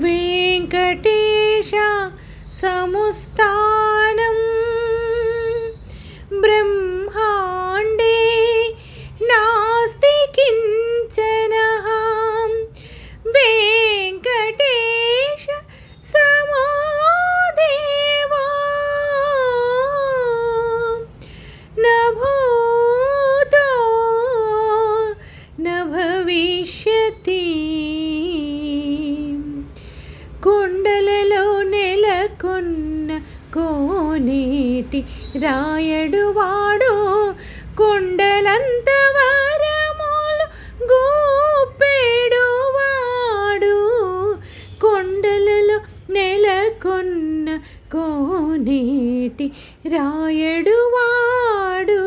वेङ्कटेश समुस्ता కోనేటి రాయడు వాడు కొండలంత వారములు గోపెడు వాడు కొండలలో నెలకొన్న కోనేటి రాయడు వాడు.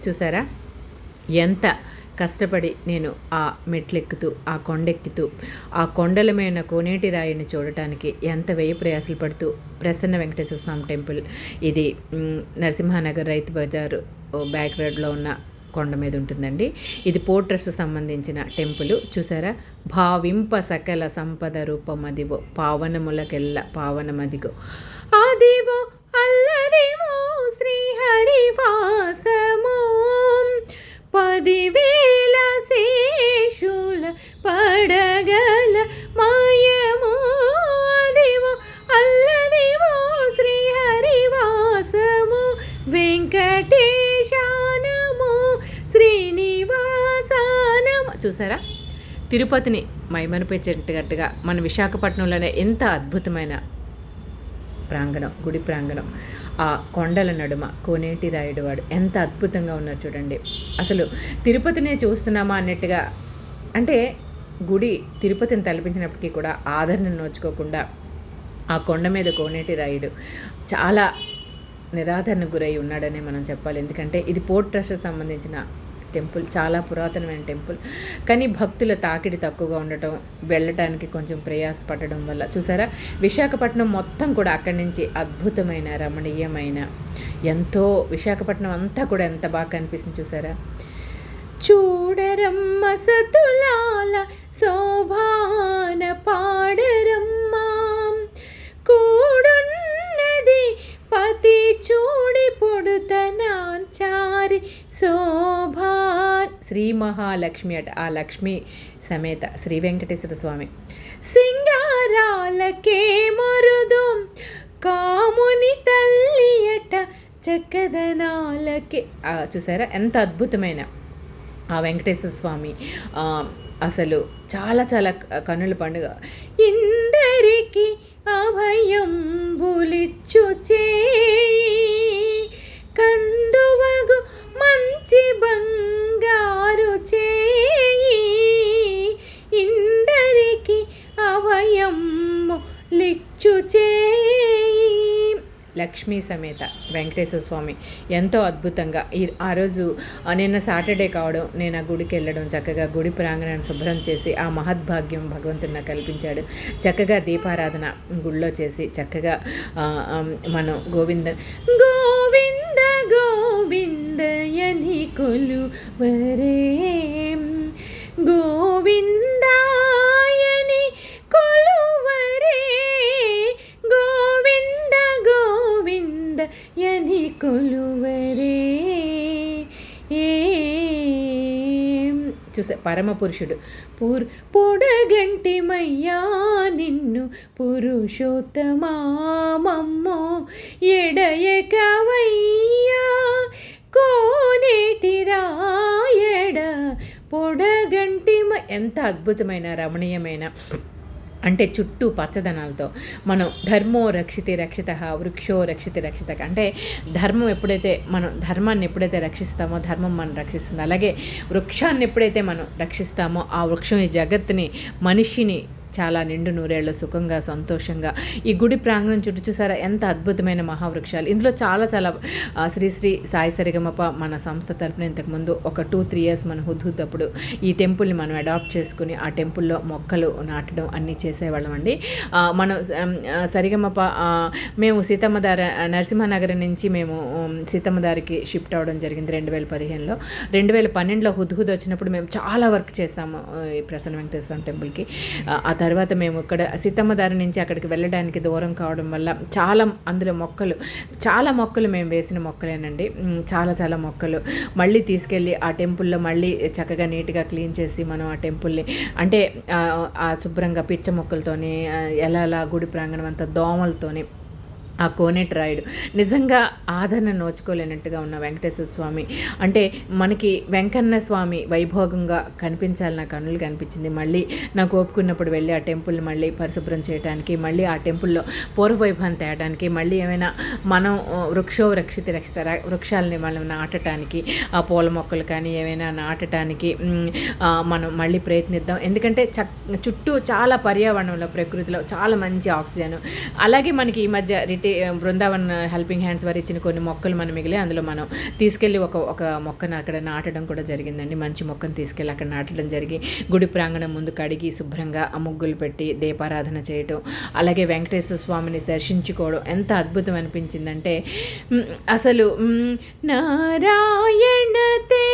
చూసారా? ఎంత కష్టపడి నేను ఆ మెట్లెక్కుతూ ఆ కొండెక్కుతూ ఆ కొండల మీద కోనేటి రాయిని చూడటానికి ఎంత వ్యయ ప్రయాసలు పడుతూ ప్రసన్న వెంకటేశ్వర స్వామి టెంపుల్. ఇది నరసింహానగర్ రైతు బజారు ఓ బ్యాక్ రోడ్లో ఉన్న కొండ మీద ఉంటుందండి. ఇది పోర్ట్రస్ సంబంధించిన టెంపుల్. చూసారా? భావింప సకల సంపద రూపమదివో పావనములకెల్ల పావనమదిగో. అదివో అల్లదివో శ్రీహరివాసము. పదివేల శేషుల పడగల మాయమో అదివో అల్లదివో శ్రీహరివాసము. వెంకటేశానము శ్రీనివాసానము. చూసారా? తిరుపతిని మైమనిపించేటట్టుగా మన విశాఖపట్నంలోనే ఎంత అద్భుతమైన ప్రాంగణం గుడి ప్రాంగణం. ఆ కొండల నడుమ కోనేటి రాయుడు వాడు ఎంత అద్భుతంగా ఉన్నారు చూడండి. అసలు తిరుపతినే చూస్తున్నామా అన్నట్టుగా అంటే గుడి తిరుపతిని తలపించినప్పటికీ కూడా ఆదరణ నోచుకోకుండా ఆ కొండ మీద కోనేటి రాయుడు చాలా నిరాదరణకు గురై ఉన్నాడనే మనం చెప్పాలి. ఎందుకంటే ఇది పోర్ట్ ట్రస్ట్ సంబంధించిన టెంపుల్ చాలా పురాతనమైన టెంపుల్. కానీ భక్తుల తాకిడి తక్కువగా ఉండటం వెళ్ళటానికి కొంచెం ప్రయాసపడడం వల్ల. చూసారా? విశాఖపట్నం మొత్తం కూడా అక్కడి నుంచి అద్భుతమైన రమణీయమైన ఎంతో విశాఖపట్నం అంతా కూడా ఎంత బాగా కనిపిస్తుంది చూసారా? చూడరమ్మ సతులాల శోభా మహాలక్ష్మి అట. ఆ లక్ష్మి సమేత శ్రీ వెంకటేశ్వర స్వామి. సింగారాలకే మరుదు కాముని తల్లి అట చక్కదనాలకే. చూసారా? ఎంత అద్భుతమైన ఆ వెంకటేశ్వర స్వామి. అసలు చాలా చాలా కన్నుల పండుగ. ఇందరికి అభయం బులిచ్చు చే చూచే లక్ష్మీ సమేత వెంకటేశ్వర స్వామి ఎంతో అద్భుతంగా ఈ ఆ రోజు నిన్న సాటర్డే కావడం నేను ఆ గుడికి వెళ్ళడం చక్కగా గుడి ప్రాంగణాన్ని శుభ్రం చేసి ఆ మహద్భాగ్యం భగవంతుడు నాకు కల్పించాడు. చక్కగా దీపారాధన గుడిలో చేసి చక్కగా మనం గోవింద గోవింద గోవిందయని కొలు వరే చూసా పరమపురుషుడు. పూర్ పొడగంటి మయ్యా నిన్ను పురుషోత్తమామమ్మో ఎడయకవయ్యా కోనేటి రాయడ పొడగంటి ఎంత అద్భుతమైన రమణీయమైన అంటే చుట్టూ పచ్చదనాలతో. మనం ధర్మో రక్షితే రక్షిత వృక్షో రక్షితే రక్షిత. అంటే ధర్మం ఎప్పుడైతే మనం ధర్మాన్ని ఎప్పుడైతే రక్షిస్తామో ధర్మం మనం రక్షిస్తుంది. అలాగే వృక్షాన్ని ఎప్పుడైతే మనం రక్షిస్తామో ఆ వృక్షం ఈ జగత్తుని మనిషిని చాలా నిండు నూరేళ్ళు సుఖంగా సంతోషంగా ఈ గుడి ప్రాంగణం చుట్టూ చూసారా? ఎంత అద్భుతమైన మహావృక్షాలు. ఇందులో చాలా చాలా శ్రీశ్రీ శ్రీ శ్రీ సాయి సరిగమప మన సంస్థ తరపున ఇంతకుముందు ఒక టూ త్రీ ఇయర్స్ మన హుద్హుద్ అప్పుడు ఈ టెంపుల్ని మనం అడాప్ట్ చేసుకుని ఆ టెంపుల్లో మొక్కలు నాటడం అన్నీ చేసేవాళ్ళం అండి. మనం సరిగమప మేము సీతమ్మదార నరసింహనగర్ నుంచి మేము సీతమ్మదారికి షిఫ్ట్ అవ్వడం జరిగింది రెండు వేల పదిహేనులో. రెండు వేల పన్నెండులో హుద్హుద్ వచ్చినప్పుడు మేము చాలా వర్క్ చేసాము ఈ ప్రసన్న వెంకటేశ్వర టెంపుల్కి. ఆ తర్వాత మేము ఇక్కడ సీతమ్మదారి నుంచి అక్కడికి వెళ్ళడానికి దూరం కావడం వల్ల చాలా అందులో మొక్కలు చాలా మొక్కలు మేము వేసిన మొక్కలేనండి. చాలా చాలా మొక్కలు. మళ్ళీ తీసుకెళ్ళి ఆ టెంపుల్లో మళ్ళీ చక్కగా నీట్గా క్లీన్ చేసి మనం ఆ టెంపుల్ని అంటే ఆ, శుభ్రంగా పిచ్చ మొక్కలతోని ఎలా ఎలా గుడి ప్రాంగణం అంతా దోమలతోని ఆ కోనేటి రాయుడు నిజంగా ఆదరణ నోచుకోలేనట్టుగా ఉన్న వెంకటేశ్వర స్వామి. అంటే మనకి వెంకన్న స్వామి వైభోగంగా కనిపించాలి నా కన్నులు కనిపించింది మళ్ళీ నాకు ఓపుకున్నప్పుడు వెళ్ళి ఆ టెంపుల్ని మళ్ళీ పరిశుభ్రం చేయడానికి మళ్ళీ ఆ టెంపుల్లో పూర్వవైభవాన్ని తేయడానికి మళ్ళీ ఏమైనా మనం వృక్షో రక్షిత రక్షిత వృక్షాలని మనం నాటడానికి ఆ పూల మొక్కలు కానీ ఏమైనా నాటడానికి మనం మళ్ళీ ప్రయత్నిద్దాం. ఎందుకంటే చక్ చుట్టూ చాలా పర్యావరణంలో ప్రకృతిలో చాలా మంచి ఆక్సిజన్. అలాగే మనకి ఈ మధ్య రిటే బృందావన్ హెల్పింగ్ హ్యాండ్స్ వారు ఇచ్చిన కొన్ని మొక్కలు మనం మిగిలి అందులో మనం తీసుకెళ్ళి ఒక ఒక మొక్కను అక్కడ నాటడం కూడా జరిగిందండి. మంచి మొక్కను తీసుకెళ్ళి అక్కడ నాటడం జరిగి గుడి ప్రాంగణం ముందు కడిగి శుభ్రంగా ఆ ముగ్గులు పెట్టి దీపారాధన చేయటం అలాగే వెంకటేశ్వర స్వామిని దర్శించుకోవడం ఎంత అద్భుతం అనిపించిందంటే అసలు నారాయణ తే